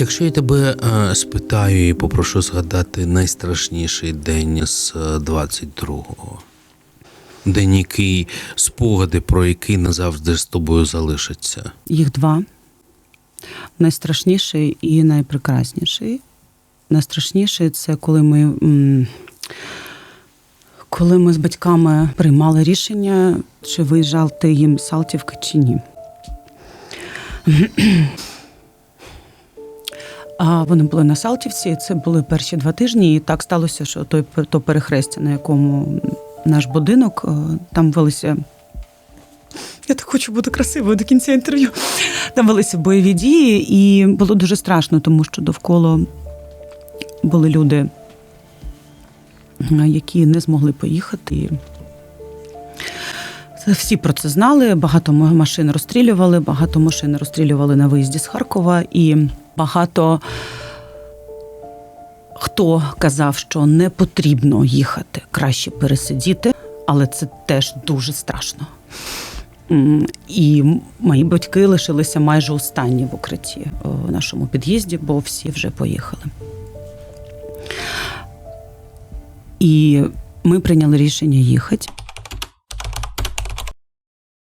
Якщо я тебе е, спитаю і попрошу згадати найстрашніший день з е, 22-го, день, який спогади, про який назавжди з тобою залишаться. Їх два. Найстрашніший і найпрекрасніший. Найстрашніший це коли ми. Коли ми з батьками приймали рішення, чи виїжджати їм Салтівки, чи ні. А вони були на Салтівці, це були перші два тижні. І так сталося, що той то перехрестя, на якому наш будинок, е, там велися. Я так хочу бути красивою до кінця інтерв'ю. Там велися бойові дії, і було дуже страшно, тому що довкола були люди, е, які не змогли поїхати. Всі про це знали. Багато машин розстрілювали, багато машин розстрілювали на виїзді з Харкова, і багато хто казав, що не потрібно їхати, краще пересидіти, але це теж дуже страшно. І мої батьки лишилися майже останні в укритті е, в нашому під'їзді, бо всі вже поїхали. І ми прийняли рішення їхати.